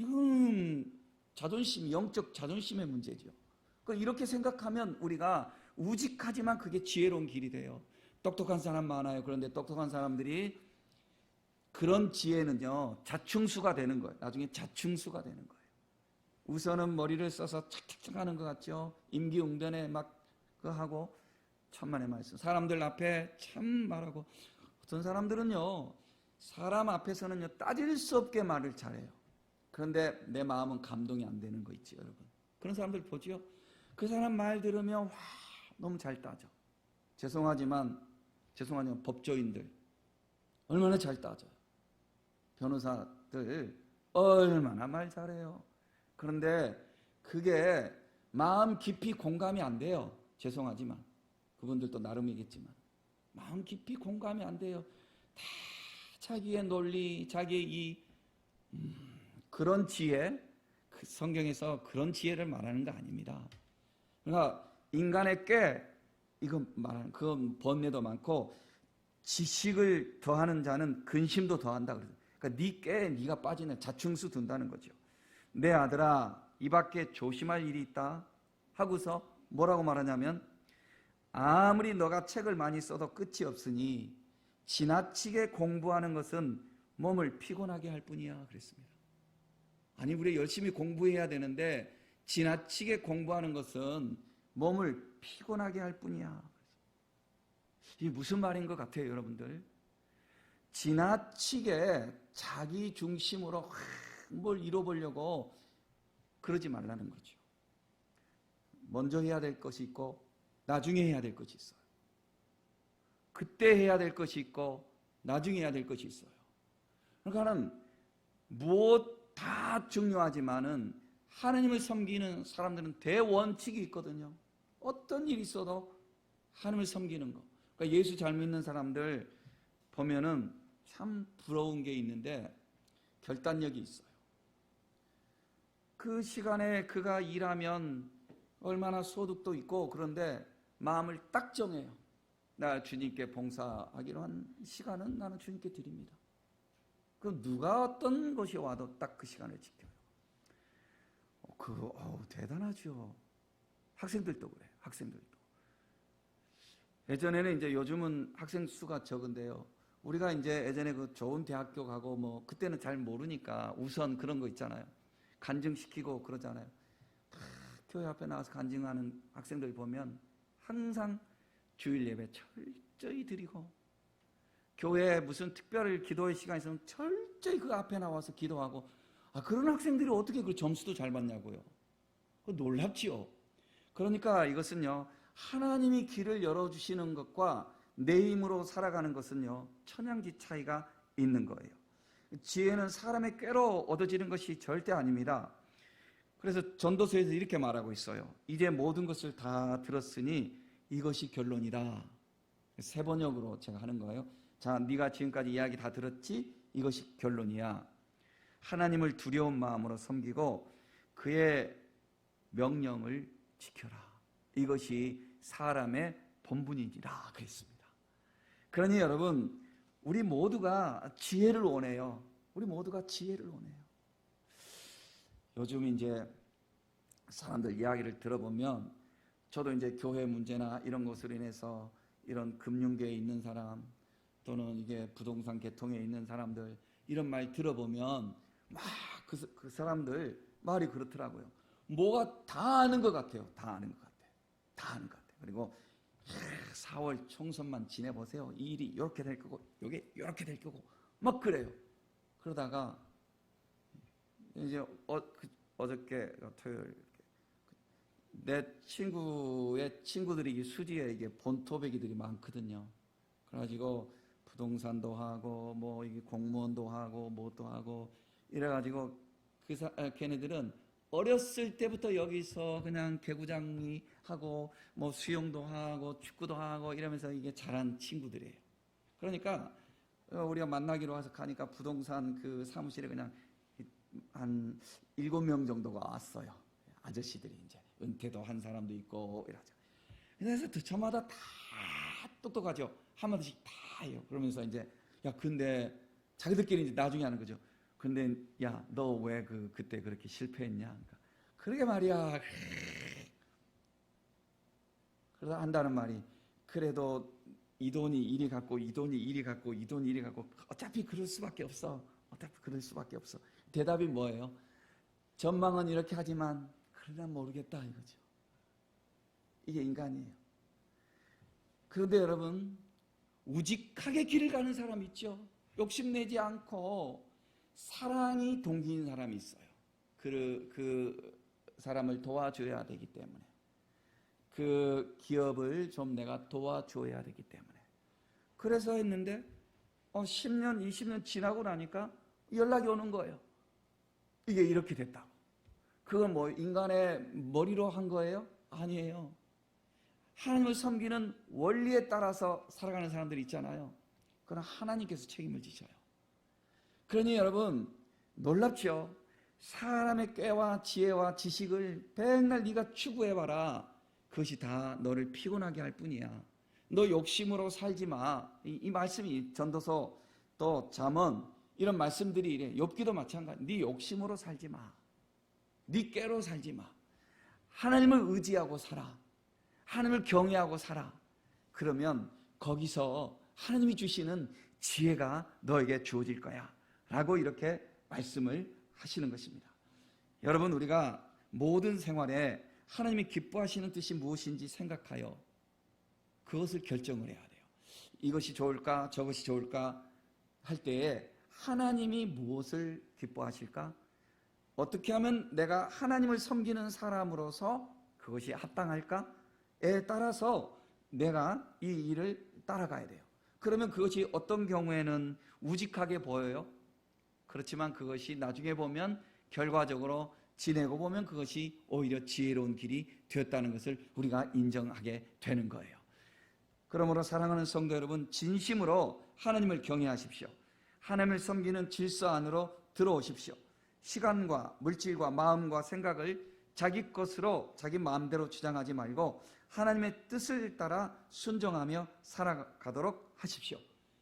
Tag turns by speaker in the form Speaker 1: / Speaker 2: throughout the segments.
Speaker 1: 이건 자존심, 영적 자존심의 문제죠. 그 이렇게 생각하면 우리가 우직하지만 그게 지혜로운 길이 돼요. 똑똑한 사람 많아요. 그런데 똑똑한 사람들이 그런 지혜는요, 자충수가 되는 거예요. 나중에 자충수가 되는 거예요. 우선은 머리를 써서 착착착 하는 것 같죠? 임기응변에 막 그 하고 천만의 말씀. 사람들 앞에 참 말하고 어떤 사람들은요, 사람 앞에서는요, 따질 수 없게 말을 잘해요. 그런데 내 마음은 감동이 안 되는 거 있지, 여러분. 그런 사람들 보지요? 그 사람 말 들으면 와, 너무 잘 따져. 죄송하지만, 죄송하지만 법조인들 얼마나 잘 따져요. 변호사들 얼마나 말 잘해요. 그런데 그게 마음 깊이 공감이 안 돼요. 죄송하지만 그분들도 나름이겠지만 마음 깊이 공감이 안 돼요. 다 자기의 논리, 자기의 이 음, 그런 지혜, 그 성경에서 그런 지혜를 말하는 거 아닙니다. 그러니까 인간의 꽤 이건 말하는 그건 번뇌도 많고 지식을 더하는 자는 근심도 더한다 그래서 그러니까 네 꾀에 네가 빠지는 자충수 둔다는 거죠. 내 아들아 이 밖에 조심할 일이 있다 하고서 뭐라고 말하냐면 아무리 너가 책을 많이 써도 끝이 없으니 지나치게 공부하는 것은 몸을 피곤하게 할 뿐이야 그랬습니다. 아니 우리 열심히 공부해야 되는데 지나치게 공부하는 것은 몸을 피곤하게 할 뿐이야. 이게 무슨 말인 것 같아요, 여러분들? 지나치게 자기 중심으로 뭘 이뤄보려고 그러지 말라는 거죠. 먼저 해야 될 것이 있고 나중에 해야 될 것이 있어요. 그때 해야 될 것이 있고 나중에 해야 될 것이 있어요. 그러니까는 무엇 다 중요하지만은 하나님을 섬기는 사람들은 대원칙이 있거든요. 어떤 일이 있어도 하나님을 섬기는 거. 그러니까 예수 잘 믿는 사람들 보면은 참 부러운 게 있는데 결단력이 있어요. 그 시간에 그가 일하면 얼마나 소득도 있고 그런데 마음을 딱 정해요. 나 주님께 봉사하기로 한 시간은 나는 주님께 드립니다. 그럼 누가 어떤 것이 와도 딱 그 시간을 지켜요. 어, 그거 어우, 대단하죠. 학생들도 그래요. 학생들도. 예전에는 이제 요즘은 학생 수가 적은데요. 우리가 이제 예전에 그 좋은 대학교 가고 뭐 그때는 잘 모르니까 우선 그런 거 있잖아요. 간증시키고 그러잖아요. 다 교회 앞에 나와서 간증하는 학생들 보면 항상 주일 예배 철저히 드리고 교회에 무슨 특별 기도의 시간 있으면 철저히 그 앞에 나와서 기도하고 아 그런 학생들이 어떻게 그 점수도 잘 받냐고요. 그 놀랍지요. 그러니까 이것은요 하나님이 길을 열어 주시는 것과 내 힘으로 살아가는 것은요 천양지 차이가 있는 거예요. 지혜는 사람의 꾀로 얻어지는 것이 절대 아닙니다. 그래서 전도서에서 이렇게 말하고 있어요. 이제 모든 것을 다 들었으니 이것이 결론이다. 세 번역으로 제가 하는 거예요. 자, 네가 지금까지 이야기 다 들었지? 이것이 결론이야. 하나님을 두려운 마음으로 섬기고 그의 명령을 지켜라. 이것이 사람의 본분이니라 그랬습니다. 그러니 여러분, 우리 모두가 지혜를 원해요. 우리 모두가 지혜를 원해요. 요즘 이제 사람들 이야기를 들어보면 저도 이제 교회 문제나 이런 것으로 인해서 이런 금융계에 있는 사람 또는 이게 부동산 계통에 있는 사람들 이런 말 들어보면 막그 그 사람들 말이 그렇더라고요. 뭐가 다 아는 것 같아요. 다 아는 것 같아요. 다 아는 것 같아요. 그리고 4월 총선만 지내보세요. 이 일이 이렇게 될 거고, 이게 이렇게 될 거고, 막 그래요. 그러다가 이제 어, 그, 어저께 토요일 내 친구의 친구들이 이 수지에 이게 본토배기들이 많거든요. 그래가지고 부동산도 하고 뭐 공무원도 하고 뭐도 하고 이래가지고 그 사, 아, 걔네들은 어렸을 때부터 여기서 그냥 개구장이 하고 뭐 수영도 하고 축구도 하고 이러면서 이게 자란 친구들이에요. 그러니까 어, 우리가 만나기로 와서 가니까 부동산 그 사무실에 그냥 한 일곱 명 정도가 왔어요. 아저씨들이 이제 은퇴도 한 사람도 있고 이러죠. 그래서 저마다 다 똑똑하죠. 한마디씩 다 해요. 그러면서 이제 야 근데 자기들끼리 이제 나중에 하는 거죠. 근데 야 너 왜 그 그때 그렇게 실패했냐? 그러니까, 그러게 말이야. 그래서 한다는 말이 그래도 이 돈이 이리 갖고 이 돈이 이리 갖고 이 돈이 이리 갖고 어차피 그럴 수밖에 없어. 어차피 그럴 수밖에 없어. 대답이 뭐예요? 전망은 이렇게 하지만 그러나 모르겠다 이거죠. 이게 인간이에요. 그런데 여러분 우직하게 길을 가는 사람 있죠. 욕심내지 않고 사랑이 동기인 사람이 있어요. 그, 그 사람을 도와줘야 되기 때문에 그 기업을 좀 내가 도와줘야 되기 때문에 그래서 했는데 어, 10년, 20년 지나고 나니까 연락이 오는 거예요. 이게 이렇게 됐다고. 그건 뭐 인간의 머리로 한 거예요? 아니에요. 하나님을 섬기는 원리에 따라서 살아가는 사람들이 있잖아요. 그건 하나님께서 책임을 지셔요. 그러니 여러분 놀랍죠? 사람의 꾀와 지혜와 지식을 백날 네가 추구해봐라. 그것이 다 너를 피곤하게 할 뿐이야. 너 욕심으로 살지 마. 이, 이 말씀이 전도서 또 잠언 이런 말씀들이 이래. 욥기도 마찬가지. 네 욕심으로 살지 마. 네 깨로 살지 마. 하나님을 의지하고 살아. 하나님을 경외하고 살아. 그러면 거기서 하나님이 주시는 지혜가 너에게 주어질 거야. 라고 이렇게 말씀을 하시는 것입니다. 여러분, 우리가 모든 생활에 하나님이 기뻐하시는 뜻이 무엇인지 생각하여 그것을 결정을 해야 돼요. 이것이 좋을까, 저것이 좋을까 할 때에 하나님이 무엇을 기뻐하실까? 어떻게 하면 내가 하나님을 섬기는 사람으로서 그것이 합당할까? 에 따라서 내가 이 일을 따라가야 돼요. 그러면 그것이 어떤 경우에는 우직하게 보여요. 그렇지만 그것이 나중에 보면 결과적으로 지내고 보면 그것이 오히려 지혜로운 길이 되었다는 것을 우리가 인정하게 되는 거예요. 그러므로 사랑하는 성도 여러분, 진심으로 하나님을 경외하십시오. 하나님을 섬기는 질서 안으로 들어오십시오. 시간과 물질과 마음과 생각을 자기 것으로 자기 마음대로 주장하지 말고 하나님의 뜻을 따라 순종하며 살아가도록 하십시오.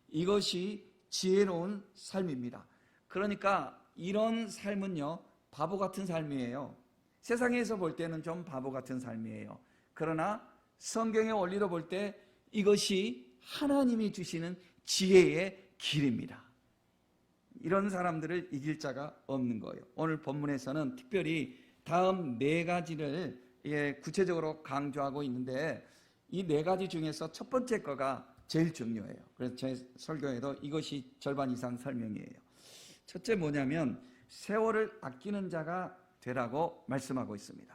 Speaker 1: 이것이 지혜로운 삶입니다. 그러니까 이런 삶은요, 바보 같은 삶이에요. 세상에서 볼 때는 좀 바보 같은 삶이에요. 그러나 성경의 원리로 볼 때 이것이 하나님이 주시는 지혜의 길입니다. 이런 사람들을 이길 자가 없는 거예요. 오늘 본문에서는 특별히 다음 네 가지를 예, 구체적으로 강조하고 있는데 이 네 가지 중에서 첫 번째 거가 제일 중요해요. 그래서 제 설교에도 이것이 절반 이상 설명이에요. 첫째 뭐냐면 세월을 아끼는 자가 되라고 말씀하고 있습니다.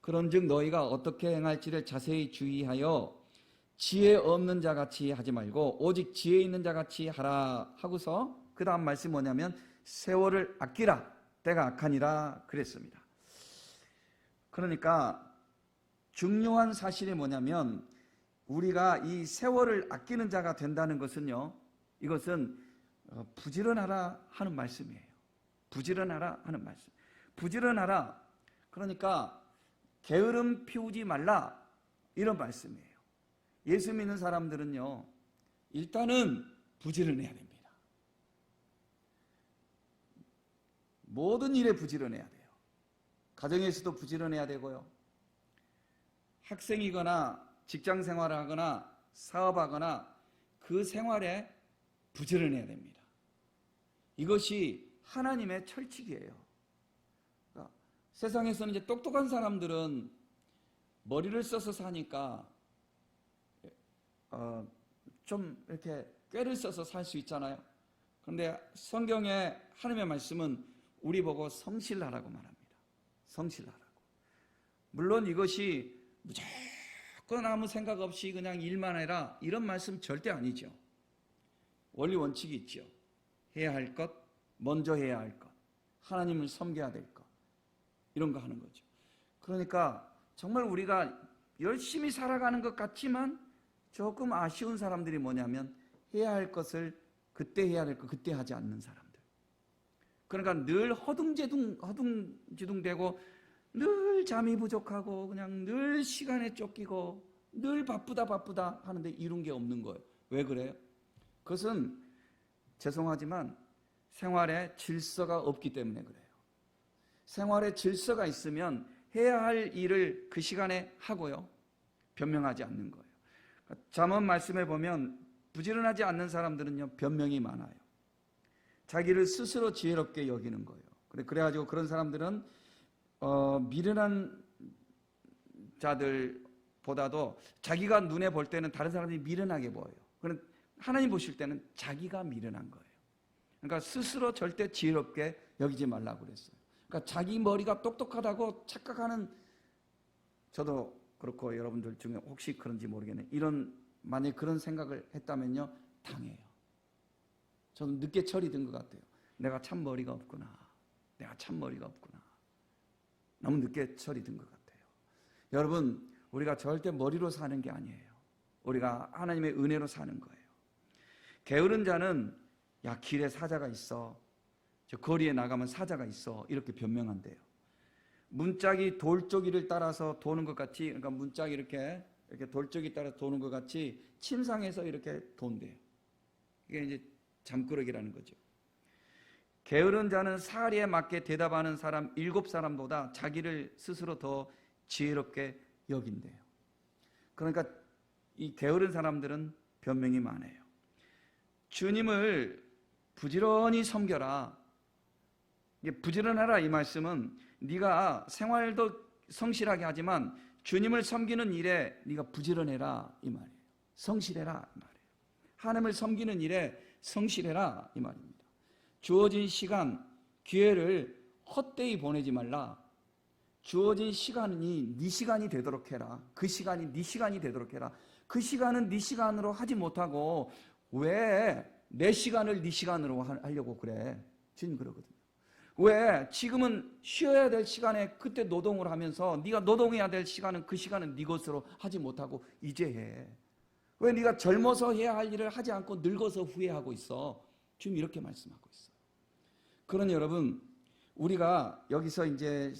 Speaker 1: 그런즉 너희가 어떻게 행할지를 자세히 주의하여 지혜 없는 자 같이 하지 말고 오직 지혜 있는 자 같이 하라 하고서 그 다음 말씀 뭐냐면 세월을 아끼라 때가 악하니라 그랬습니다. 그러니까 중요한 사실이 뭐냐면 우리가 이 세월을 아끼는 자가 된다는 것은요. 이것은 어, 부지런하라 하는 말씀이에요. 부지런하라 하는 말씀. 부지런하라. 그러니까 게으름 피우지 말라 이런 말씀이에요. 예수 믿는 사람들은요. 일단은 부지런해야 됩니다. 모든 일에 부지런해야 돼요. 가정에서도 부지런해야 되고요. 학생이거나 직장 생활하거나 사업하거나 그 생활에 부지런해야 됩니다. 이것이 하나님의 철칙이에요. 그러니까 세상에서는 이제 똑똑한 사람들은 머리를 써서 사니까 어, 좀 이렇게 꾀를 써서 살 수 있잖아요. 그런데 성경의 하나님의 말씀은 우리 보고 성실하라고 말합니다. 성실하라고. 물론 이것이 무조건 아무 생각 없이 그냥 일만 해라 이런 말씀 절대 아니죠. 원리 원칙이 있죠. 해야 할 것, 먼저 해야 할 것, 하나님을 섬겨야 될 것, 이런 거 하는 거죠. 그러니까 정말 우리가 열심히 살아가는 것 같지만 조금 아쉬운 사람들이 뭐냐면 해야 할 것을 그때 해야 될 것 그때 하지 않는 사람들. 그러니까 늘 허둥지둥 허둥지둥되고 늘 잠이 부족하고 그냥 늘 시간에 쫓기고 늘 바쁘다 바쁘다 하는데 이룬 게 없는 거예요. 왜 그래요? 그것은 죄송하지만 생활에 질서가 없기 때문에 그래요. 생활에 질서가 있으면 해야 할 일을 그 시간에 하고요. 변명하지 않는 거예요. 잠언 말씀에 보면 부지런하지 않는 사람들은요 변명이 많아요. 자기를 스스로 지혜롭게 여기는 거예요. 그래 그래가지고 그런 사람들은 어, 미련한 자들보다도 자기가 눈에 볼 때는 다른 사람들이 미련하게 보여요. 그런 하나님 보실 때는 자기가 미련한 거예요. 그러니까 스스로 절대 지혜롭게 여기지 말라고 그랬어요. 그러니까 자기 머리가 똑똑하다고 착각하는 저도 그렇고 여러분들 중에 혹시 그런지 모르겠네. 이런 만약 그런 생각을 했다면요 당해요. 저는 늦게 든것 같아요. 내가 참 머리가 없구나. 내가 참 머리가 없구나. 너무 늦게 든것 같아요. 여러분 우리가 절대 머리로 사는 게 아니에요. 우리가 하나님의 은혜로 사는 거예요. 게으른 자는 야 길에 사자가 있어. 저 거리에 나가면 사자가 있어. 이렇게 변명한대요. 문짝이 돌조기를 따라서 도는 것 같이 그러니까 문짝이 이렇게 이렇게 돌조기 따라 도는 것 같이 침상에서 이렇게 돈대요. 이게 이제 잠꾸러기라는 거죠. 게으른 자는 사리에 맞게 대답하는 사람 일곱 사람보다 자기를 스스로 더 지혜롭게 여긴대요. 그러니까 이 게으른 사람들은 변명이 많아요. 주님을 부지런히 섬겨라. 부지런하라 이 말씀은 네가 생활도 성실하게 하지만 주님을 섬기는 일에 네가 부지런해라 이 말이에요. 성실해라 이 말이에요. 하나님을 섬기는 일에 성실해라 이 말입니다. 주어진 시간, 기회를 헛되이 보내지 말라. 주어진 시간이 네 시간이 되도록 해라. 그 시간이 네 시간이 되도록 해라. 그 시간은 네 시간으로 하지 못하고 왜 내 시간을 네 시간으로 하- 하려고 그래? 주님 그러거든요. 왜 지금은 쉬어야 될 시간에 그때 노동을 하면서 네가 노동해야 될 시간은 그 시간은 네 것으로 하지 못하고 이제 해. 왜 네가 젊어서 해야 할 일을 하지 않고 늙어서 후회하고 있어? 지금 이렇게 말씀하고 있어요. 그러니 여러분 우리가 여기서 이제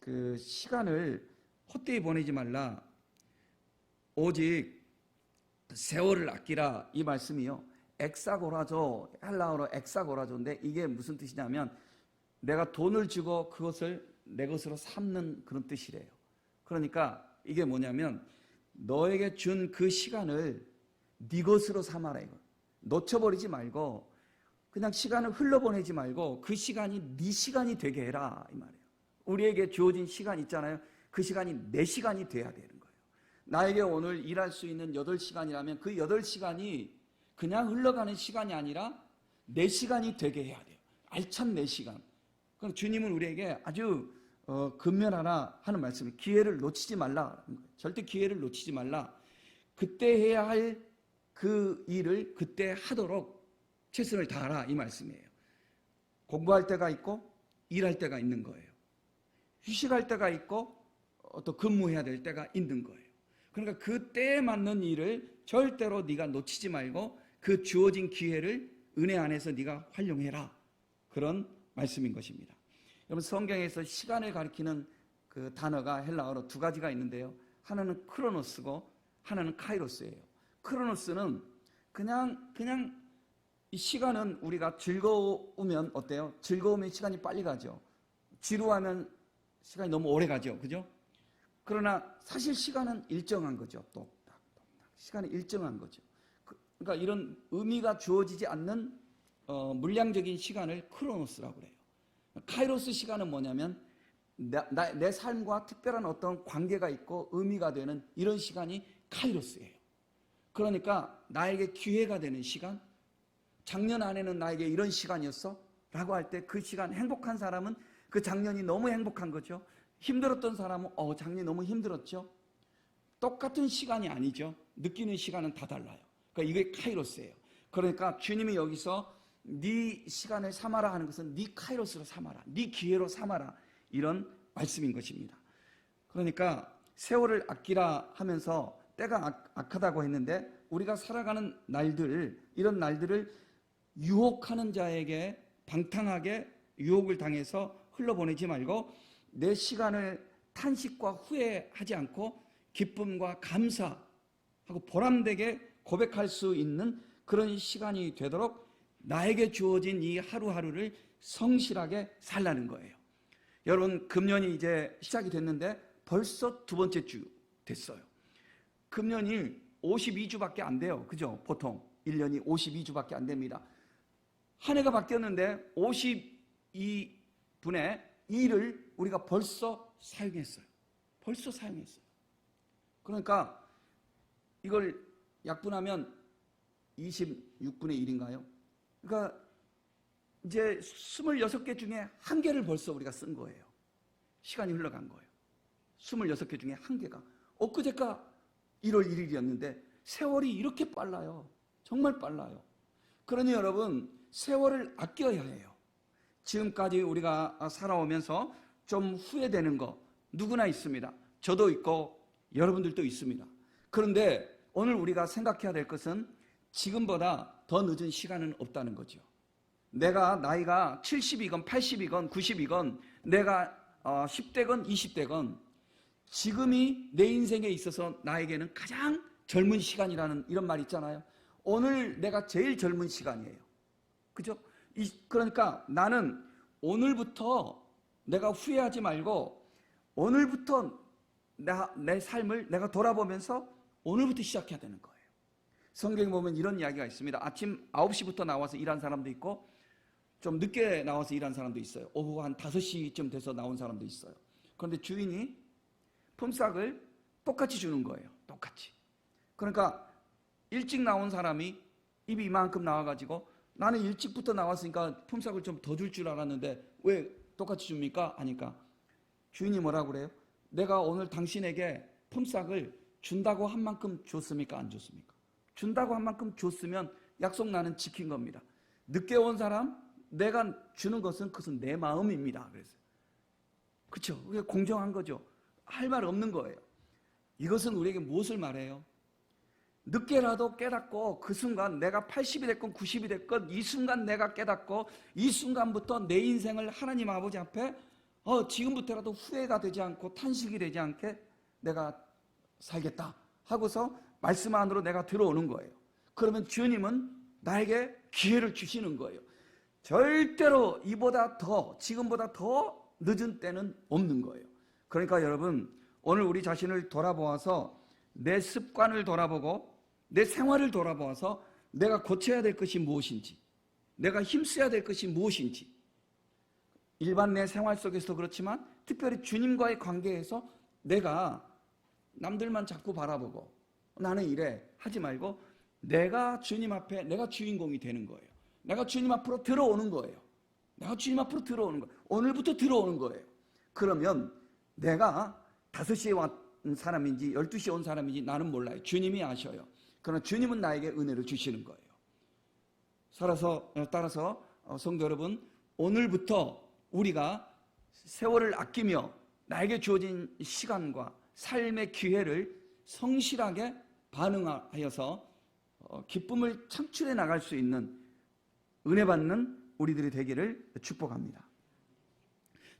Speaker 1: 그 시간을 헛되이 보내지 말라. 오직 세월을 아끼라 이 말씀이요. 엑사고라조 헬라어로 엑사고라조인데 이게 무슨 뜻이냐면 내가 돈을 주고 그것을 내 것으로 삼는 그런 뜻이래요. 그러니까 이게 뭐냐면 너에게 준 그 시간을 네 것으로 삼아라 이거. 놓쳐버리지 말고 그냥 시간을 흘러보내지 말고 그 시간이 네 시간이 되게 해라 이 말이에요. 우리에게 주어진 시간 있잖아요. 그 시간이 내 시간이 돼야 되는 거예요. 나에게 오늘 일할 수 있는 8시간이라면 그 8시간이 그냥 흘러가는 시간이 아니라 내 시간이 되게 해야 돼요. 알찬 내 시간. 그럼 주님은 우리에게 아주 어, 근면하나 하는 말씀을 기회를 놓치지 말라. 절대 기회를 놓치지 말라. 그때 해야 할 그 일을 그때 하도록 최선을 다하라 이 말씀이에요. 공부할 때가 있고 일할 때가 있는 거예요. 휴식할 때가 있고 어, 또 근무해야 될 때가 있는 거예요. 그러니까 그 때에 맞는 일을 절대로 네가 놓치지 말고 그 주어진 기회를 은혜 안에서 네가 활용해라. 그런 말씀인 것입니다. 여러분 성경에서 시간을 가리키는 그 단어가 헬라어로 두 가지가 있는데요. 하나는 크로노스고 하나는 카이로스예요. 크로노스는 그냥 그냥 이 시간은 우리가 즐거우면 어때요? 즐거우면 시간이 빨리 가죠. 지루하면 시간이 너무 오래 가죠. 그죠? 그러나 사실 시간은 일정한 거죠. 똑딱 똑딱 시간이 일정한 거죠. 그- 그러니까 이런 의미가 주어지지 않는 어, 물량적인 시간을 크로노스라고 그래요. 카이로스 시간은 뭐냐면 나, 나- 내 삶과 특별한 어떤 관계가 있고 의미가 되는 이런 시간이 카이로스예요. 그러니까 나에게 기회가 되는 시간, 작년 안에는 나에게 이런 시간이었어? 라고 할 때 그 시간 행복한 사람은 그 작년이 너무 행복한 거죠. 힘들었던 사람은 어 작년이 너무 힘들었죠. 똑같은 시간이 아니죠. 느끼는 시간은 다 달라요. 그러니까 이게 카이로스예요. 그러니까 주님이 여기서 네 시간을 삼아라 하는 것은 네 카이로스로 삼아라. 네 기회로 삼아라. 이런 말씀인 것입니다. 그러니까 세월을 아끼라 하면서 때가 악- 악하다고 했는데 우리가 살아가는 날들 이런 날들을 유혹하는 자에게 방탕하게 유혹을 당해서 흘러보내지 말고 내 시간을 탄식과 후회하지 않고 기쁨과 감사하고 보람되게 고백할 수 있는 그런 시간이 되도록 나에게 주어진 이 하루하루를 성실하게 살라는 거예요. 여러분, 금년이 이제 시작이 됐는데 벌써 두 번째 주 됐어요. 금년이 52주밖에 안 돼요. 그죠? 보통 1년이 52주밖에 안 됩니다. 한 해가 바뀌었는데 52분의 2를 우리가 벌써 사용했어요. 벌써 사용했어요. 그러니까 이걸 약분하면 26분의 1인가요? 그러니까 이제 26개 중에 한 개를 벌써 우리가 쓴 거예요. 시간이 흘러간 거예요. 26개 중에 한 개가. 엊그제가 1월 1일이었는데 세월이 이렇게 빨라요. 정말 빨라요. 그러니 여러분, 세월을 아껴야 해요. 지금까지 우리가 살아오면서 좀 후회되는 거 누구나 있습니다. 저도 있고 여러분들도 있습니다. 그런데 오늘 우리가 생각해야 될 것은 지금보다 더 늦은 시간은 없다는 거죠. 내가 나이가 70이건 80이건 90이건 내가 10대건 20대건 지금이 내 인생에 있어서 나에게는 가장 젊은 시간이라는 이런 말 있잖아요. 오늘 내가 제일 젊은 시간이에요. 그죠? 이, 그러니까 나는 오늘부터 내가 후회하지 말고 오늘부터 나, 내 삶을 내가 돌아보면서 오늘부터 시작해야 되는 거예요. 성경에 보면 이런 이야기가 있습니다. 아침 9시부터 나와서 일한 사람도 있고 좀 늦게 나와서 일한 사람도 있어요. 오후 한 5시쯤 돼서 나온 사람도 있어요. 그런데 주인이 품삯을 똑같이 주는 거예요. 똑같이. 그러니까 일찍 나온 사람이 입이 이만큼 나와가지고 나는 일찍부터 나왔으니까 품삯을 좀 더 줄 줄 알았는데 왜 똑같이 줍니까? 하니까 주인이 뭐라 그래요? 내가 오늘 당신에게 품삯을 준다고 한 만큼 줬습니까? 안 줬습니까? 준다고 한 만큼 줬으면 약속 나는 지킨 겁니다. 늦게 온 사람 내가 주는 것은 그것은 내 마음입니다. 그래서 그렇죠. 그게 공정한 거죠. 할 말 없는 거예요. 이것은 우리에게 무엇을 말해요? 늦게라도 깨닫고 그 순간 내가 80이 됐건 90이 됐건 이 순간 내가 깨닫고 이 순간부터 내 인생을 하나님 아버지 앞에 어 지금부터라도 후회가 되지 않고 탄식이 되지 않게 내가 살겠다 하고서 말씀 안으로 내가 들어오는 거예요. 그러면 주님은 나에게 기회를 주시는 거예요. 절대로 이보다 더 지금보다 더 늦은 때는 없는 거예요. 그러니까 여러분 오늘 우리 자신을 돌아보아서 내 습관을 돌아보고 내 생활을 돌아보아서 내가 고쳐야 될 것이 무엇인지 내가 힘써야 될 것이 무엇인지 일반 내 생활 속에서도 그렇지만 특별히 주님과의 관계에서 내가 남들만 자꾸 바라보고 나는 이래 하지 말고 내가 주님 앞에 내가 주인공이 되는 거예요. 내가 주님 앞으로 들어오는 거예요. 내가 주님 앞으로 들어오는 거예요. 오늘부터 들어오는 거예요. 그러면 내가 5시에 온 사람인지 12시에 온 사람인지 나는 몰라요. 주님이 아셔요. 그러나 주님은 나에게 은혜를 주시는 거예요. 살아서 따라서 어, 성도 여러분 오늘부터 우리가 세월을 아끼며 나에게 주어진 시간과 삶의 기회를 성실하게 반응하여서 어, 기쁨을 창출해 나갈 수 있는 은혜 받는 우리들이 되기를 축복합니다.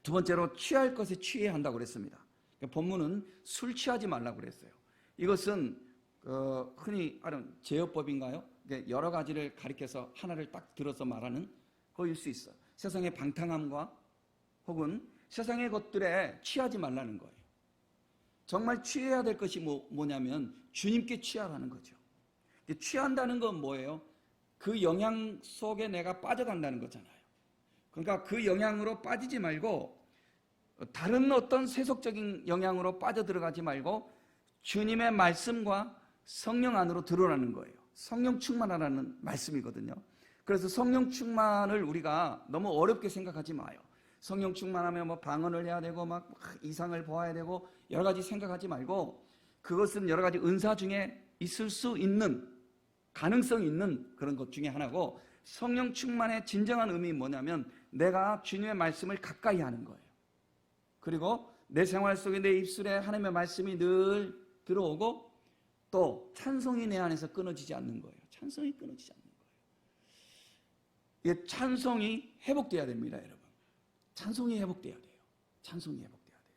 Speaker 1: 두 번째로 취할 것에 취해야 한다고 그랬습니다. 그러니까 본문은 술 취하지 말라고 그랬어요. 이것은 어, 흔히 아는 제어법인가요? 여러 가지를 가리켜서 하나를 딱 들어서 말하는 거일 수 있어요. 세상의 방탕함과 혹은 세상의 것들에 취하지 말라는 거예요. 정말 취해야 될 것이 뭐, 뭐냐면 주님께 취하라는 거죠. 취한다는 건 뭐예요? 그 영향 속에 내가 빠져간다는 거잖아요. 그러니까 그 영향으로 빠지지 말고 다른 어떤 세속적인 영향으로 빠져들어가지 말고 주님의 말씀과 성령 안으로 들어라는 거예요. 성령 충만하라는 말씀이거든요. 그래서 성령 충만을 우리가 너무 어렵게 생각하지 마요. 성령 충만하면 뭐 방언을 해야 되고 막 이상을 보아야 되고 여러 가지 생각하지 말고 그것은 여러 가지 은사 중에 있을 수 있는 가능성 있는 그런 것 중에 하나고 성령 충만의 진정한 의미 뭐냐면 내가 주님의 말씀을 가까이 하는 거예요. 그리고 내 생활 속에 내 입술에 하나님의 말씀이 늘 들어오고 또 찬송이 내 안에서 끊어지지 않는 거예요. 찬송이 끊어지지 않는 거예요. 이 찬송이 회복돼야 됩니다, 여러분. 찬송이 회복돼야 돼요. 찬송이 회복돼야 돼요.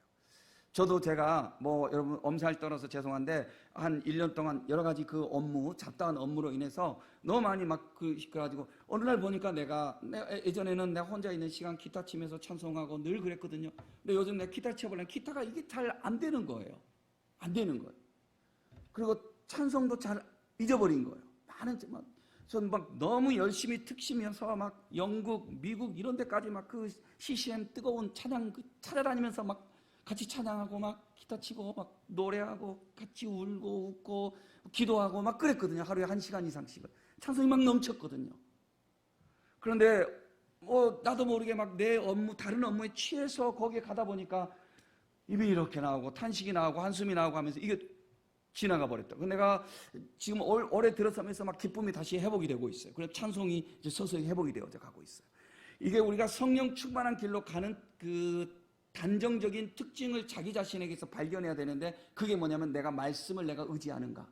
Speaker 1: 저도 제가 뭐 여러분 엄살 떨어서 죄송한데 한 1년 동안 여러 가지 그 업무 잡다한 업무로 인해서 너무 많이 막그 시끄러가지고 어느 날 보니까 내가 내 예전에는 내가 혼자 있는 시간 기타 치면서 찬송하고 늘 그랬거든요. 근데 요즘 내가 기타 쳐보려면 기타가 이게 잘 안 되는 거예요. 안 되는 거예요. 그리고 찬송도 잘 잊어버린 거예요. 많은 막 저는 막 너무 열심히 특시면서 막 영국, 미국 이런 데까지 막 그 CCM 뜨거운 찬양 그 찾아다니면서 막 같이 찬양하고 막 기타 치고 막 노래하고 같이 울고 웃고 기도하고 막 그랬거든요. 하루에 한 시간 이상씩은 찬송이 막 넘쳤거든요. 그런데 뭐 나도 모르게 막 내 업무 다른 업무에 취해서 거기에 가다 보니까 입이 이렇게 나오고 탄식이 나오고 한숨이 나오고 하면서 이게 지나가 버렸다. 그 내가 지금 올, 올해 들어서면서 막 기쁨이 다시 회복이 되고 있어요. 그래서 찬송이 이제 서서히 회복이 되어져 가고 있어요. 이게 우리가 성령 충만한 길로 가는 그 단정적인 특징을 자기 자신에게서 발견해야 되는데 그게 뭐냐면 내가 말씀을 내가 의지하는가?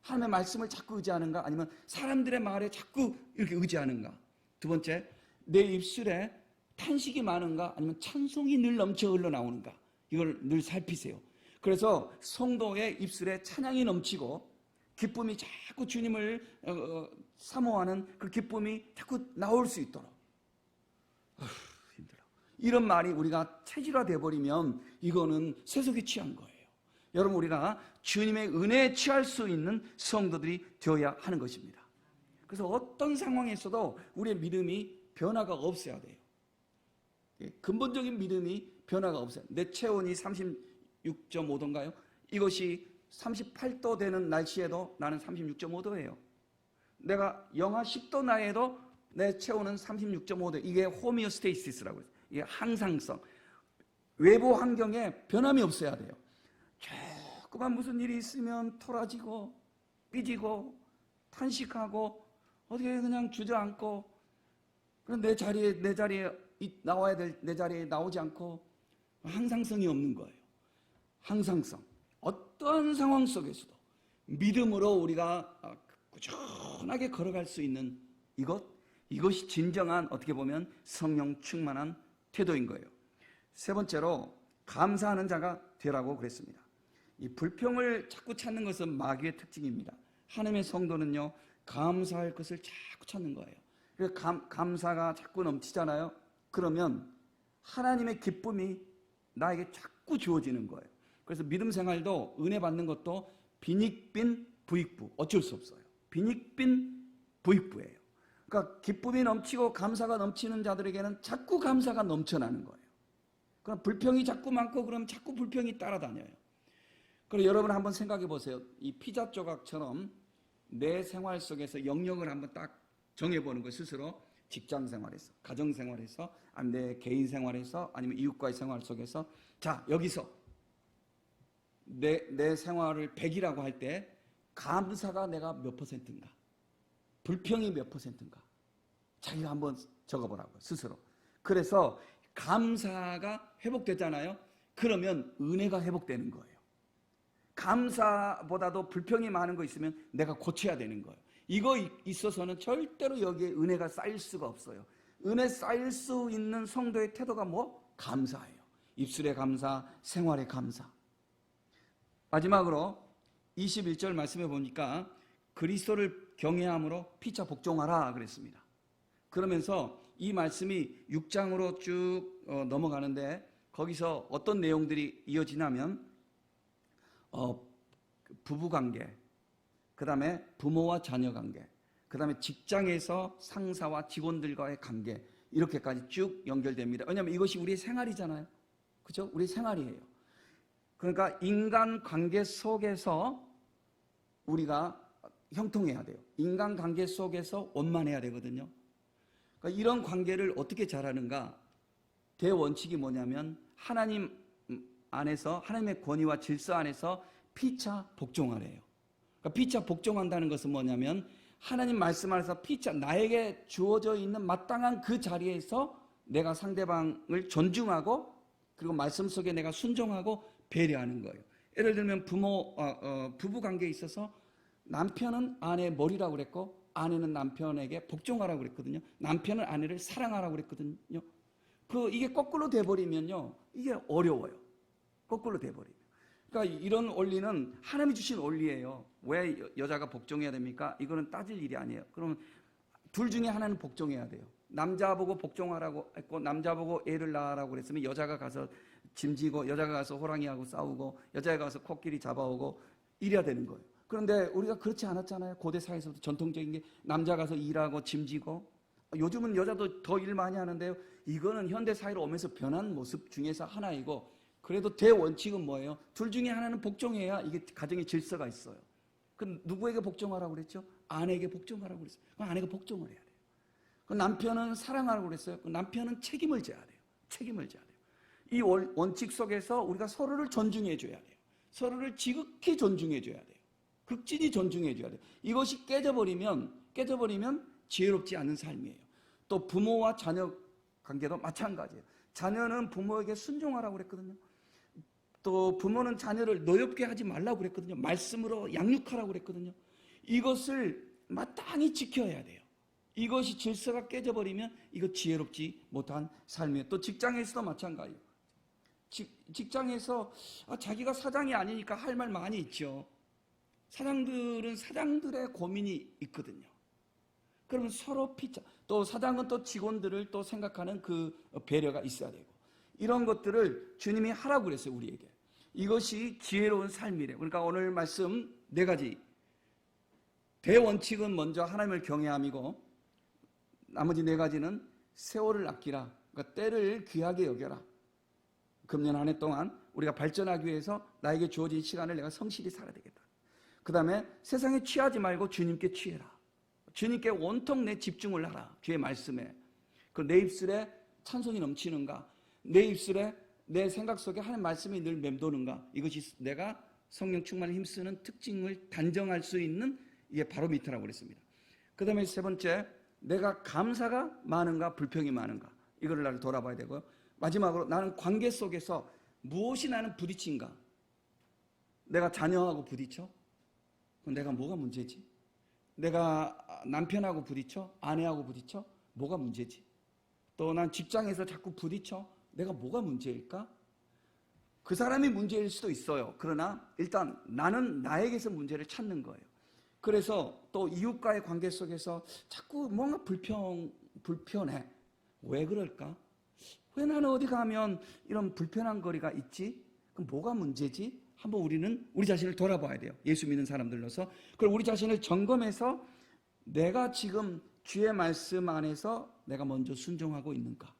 Speaker 1: 하나님의 말씀을 자꾸 의지하는가? 아니면 사람들의 말에 자꾸 이렇게 의지하는가? 두 번째, 내 입술에 탄식이 많은가? 아니면 찬송이 늘 넘쳐 흘러나오는가? 이걸 늘 살피세요. 그래서 성도의 입술에 찬양이 넘치고 기쁨이 자꾸 주님을 어, 어, 사모하는 그 기쁨이 자꾸 나올 수 있도록. 어휴, 힘들어. 이런 말이 우리가 체질화돼 버리면 이거는 세속에 취한 거예요. 여러분 우리가 주님의 은혜에 취할 수 있는 성도들이 되어야 하는 것입니다. 그래서 어떤 상황에서도 우리의 믿음이 변화가 없어야 돼요. 예, 근본적인 믿음이 변화가 없어요. 내 체온이 36.5도인가요? 이것이 38도 되는 날씨에도 나는 36.5도예요. 내가 영하 10도 나에도 내 체온은 36.5도. 이게 호미오스테이시스라고 해요. 이게 항상성. 외부 환경에 변함이 없어야 돼요. 조그만 무슨 일이 있으면 토라지고 삐지고 탄식하고 어떻게 그냥 주저앉고 그럼 내 자리에 내 자리에 이- 나와야 될 내 자리에 나오지 않고 항상성이 없는 거예요. 항상성. 어떤 상황 속에서도 믿음으로 우리가 아, 꾸준하게 걸어갈 수 있는 이것 이것이 진정한 어떻게 보면 성령 충만한 태도인 거예요. 세 번째로 감사하는 자가 되라고 그랬습니다. 이 불평을 자꾸 찾는 것은 마귀의 특징입니다. 하나님의 성도는요 감사할 것을 자꾸 찾는 거예요. 그래서 감, 감사가 자꾸 넘치잖아요. 그러면 하나님의 기쁨이 나에게 자꾸 주어지는 거예요. 그래서 믿음 생활도 은혜 받는 것도 빈익빈 부익부 어쩔 수 없어요. 빈익빈 부익부예요. 그러니까 기쁨이 넘치고 감사가 넘치는 자들에게는 자꾸 감사가 넘쳐나는 거예요. 그럼 불평이 자꾸 많고 그럼 자꾸 불평이 따라다녀요. 그럼 여러분 한번 생각해 보세요. 이 피자 조각처럼 내 생활 속에서 영역을 한번 딱 정해 보는 거 스스로 직장 생활에서, 가정 생활에서, 아니면 내 개인 생활에서, 아니면 이웃과의 생활 속에서 자 여기서 내, 내 생활을 100이라고 할 때 감사가 내가 몇 퍼센트인가? 불평이 몇 퍼센트인가? 자기가 한번 적어보라고 스스로. 그래서 감사가 회복되잖아요. 그러면 은혜가 회복되는 거예요. 감사보다도 불평이 많은 거 있으면 내가 고쳐야 되는 거예요. 이거 있어서는 절대로 여기에 은혜가 쌓일 수가 없어요. 은혜 쌓일 수 있는 성도의 태도가 뭐? 감사예요. 입술의 감사, 생활의 감사. 마지막으로 21절 말씀해 보니까 그리스도를 경외함으로 피차 복종하라 그랬습니다. 그러면서 이 말씀이 6장으로 쭉 어, 넘어가는데 거기서 어떤 내용들이 이어지냐면 어, 부부 관계, 그 다음에 부모와 자녀 관계, 그 다음에 직장에서 상사와 직원들과의 관계, 이렇게까지 쭉 연결됩니다. 왜냐하면 이것이 우리의 생활이잖아요. 그죠? 우리 생활이에요. 그러니까 인간 관계 속에서 우리가 형통해야 돼요. 인간 관계 속에서 원만해야 되거든요. 그러니까 이런 관계를 어떻게 잘하는가? 대원칙이 뭐냐면 하나님 안에서 하나님의 권위와 질서 안에서 피차 복종하래요. 그러니까 피차 복종한다는 것은 뭐냐면 하나님 말씀 안에서 피차 나에게 주어져 있는 마땅한 그 자리에서 내가 상대방을 존중하고 그리고 말씀 속에 내가 순종하고 배려하는 거예요. 예를 들면 부모 어, 어, 부부 관계에 있어서 남편은 아내의 머리라고 그랬고 아내는 남편에게 복종하라고 그랬거든요. 남편은 아내를 사랑하라고 그랬거든요. 그 이게 거꾸로 돼 버리면요. 이게 어려워요. 거꾸로 돼 버리면. 그러니까 이런 원리는 하나님이 주신 원리예요. 왜 여- 여자가 복종해야 됩니까? 이거는 따질 일이 아니에요. 그러면 둘 중에 하나는 복종해야 돼요. 남자 보고 복종하라고 했고 남자 보고 애를 낳으라고 그랬으면 여자가 가서 짐지고 여자가 가서 호랑이하고 싸우고 여자가 가서 코끼리 잡아오고 이래야 되는 거예요. 그런데 우리가 그렇지 않았잖아요. 고대 사회에서부터 전통적인 게 남자 가서 일하고 짐지고 요즘은 여자도 더 일 많이 하는데요. 이거는 현대 사회로 오면서 변한 모습 중에서 하나이고 그래도 대원칙은 뭐예요? 둘 중에 하나는 복종해야 이게 가정의 질서가 있어요. 그 누구에게 복종하라고 그랬죠? 아내에게 복종하라고 그랬어요. 그럼 아내가 복종을 해야 돼요. 그 남편은 사랑하라고 그랬어요. 그 남편은 책임을 져야 돼요. 책임을 져야 돼요. 이 원- 원칙 속에서 우리가 서로를 존중해 줘야 돼요. 서로를 지극히 존중해 줘야 돼요. 극진히 존중해 줘야 돼요. 이것이 깨져버리면 깨져버리면 지혜롭지 않은 삶이에요. 또 부모와 자녀 관계도 마찬가지예요. 자녀는 부모에게 순종하라고 그랬거든요. 또 부모는 자녀를 노엽게 하지 말라고 그랬거든요. 말씀으로 양육하라고 그랬거든요. 이것을 마땅히 지켜야 돼요. 이것이 질서가 깨져버리면 이거 지혜롭지 못한 삶이에요. 또 직장에서도 마찬가지예요. 직, 직장에서 아, 자기가 사장이 아니니까 할 말 많이 있죠. 사장들은 사장들의 고민이 있거든요. 그러면 서로 피차. 또 사장은 또 직원들을 또 생각하는 그 배려가 있어야 되고. 이런 것들을 주님이 하라고 그랬어요, 우리에게. 이것이 지혜로운 삶이래요. 그러니까 오늘 말씀 네 가지. 대원칙은 먼저 하나님을 경외함이고, 나머지 네 가지는 세월을 아끼라. 그러니까 때를 귀하게 여겨라. 금년 한 해 동안 우리가 발전하기 위해서 나에게 주어진 시간을 내가 성실히 살아야 되겠다. 그 다음에 세상에 취하지 말고 주님께 취해라. 주님께 온통 내 집중을 하라. 주의 말씀에. 그 내 입술에 찬송이 넘치는가? 내 입술에 내 생각 속에 하나님 말씀이 늘 맴도는가? 이것이 내가 성령 충만을 힘쓰는 특징을 단정할 수 있는 이게 바로 미터라고 그랬습니다. 그 다음에 세 번째, 내가 감사가 많은가, 불평이 많은가? 이거를 나를 돌아봐야 되고요. 마지막으로 나는 관계 속에서 무엇이 나는 부딪힌가? 내가 자녀하고 부딪혀? 그럼 내가 뭐가 문제지? 내가 남편하고 부딪혀? 아내하고 부딪혀? 뭐가 문제지? 또 난 직장에서 자꾸 부딪혀? 내가 뭐가 문제일까? 그 사람이 문제일 수도 있어요. 그러나 일단 나는 나에게서 문제를 찾는 거예요. 그래서 또 이웃과의 관계 속에서 자꾸 뭔가 불평, 불편해. 왜 그럴까? 왜 나는 어디 가면 이런 불편한 거리가 있지? 그럼 뭐가 문제지? 한번 우리는 우리 자신을 돌아봐야 돼요. 예수 믿는 사람들로서. 그리고 우리 자신을 점검해서 내가 지금 주의 말씀 안에서 내가 먼저 순종하고 있는가?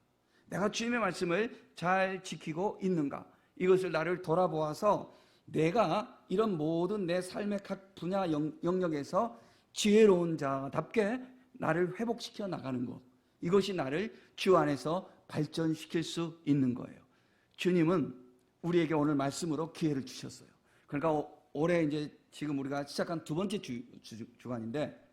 Speaker 1: 내가 주님의 말씀을 잘 지키고 있는가? 이것을 나를 돌아보아서 내가 이런 모든 내 삶의 각 분야 영, 영역에서 지혜로운 자답게 나를 회복시켜 나가는 것. 이것이 나를 주 안에서 발전시킬 수 있는 거예요. 주님은 우리에게 오늘 말씀으로 기회를 주셨어요. 그러니까 오- 올해 이제 지금 우리가 시작한 두 번째 주, 주, 주간인데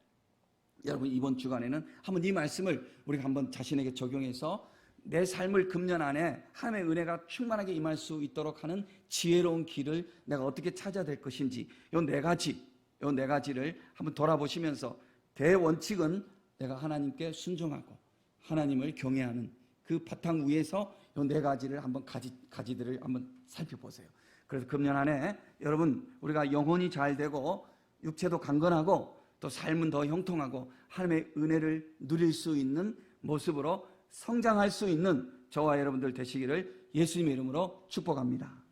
Speaker 1: 여러분 이번 주간에는 한번 이 말씀을 우리가 한번 자신에게 적용해서 내 삶을 금년 안에 하나님의 은혜가 충만하게 임할 수 있도록 하는 지혜로운 길을 내가 어떻게 찾아야 될 것인지 요 네 가지 요 네 가지를 한번 돌아보시면서 대원칙은 내가 하나님께 순종하고 하나님을 경외하는 그 바탕 위에서 요네 가지를 한번 가지 가지들을 한번 살펴보세요. 그래서 금년 안에 여러분 우리가 영혼이 잘 되고 육체도 강건하고 또 삶은 더 형통하고 하나님의 은혜를 누릴 수 있는 모습으로 성장할 수 있는 저와 여러분들 되시기를 예수님의 이름으로 축복합니다.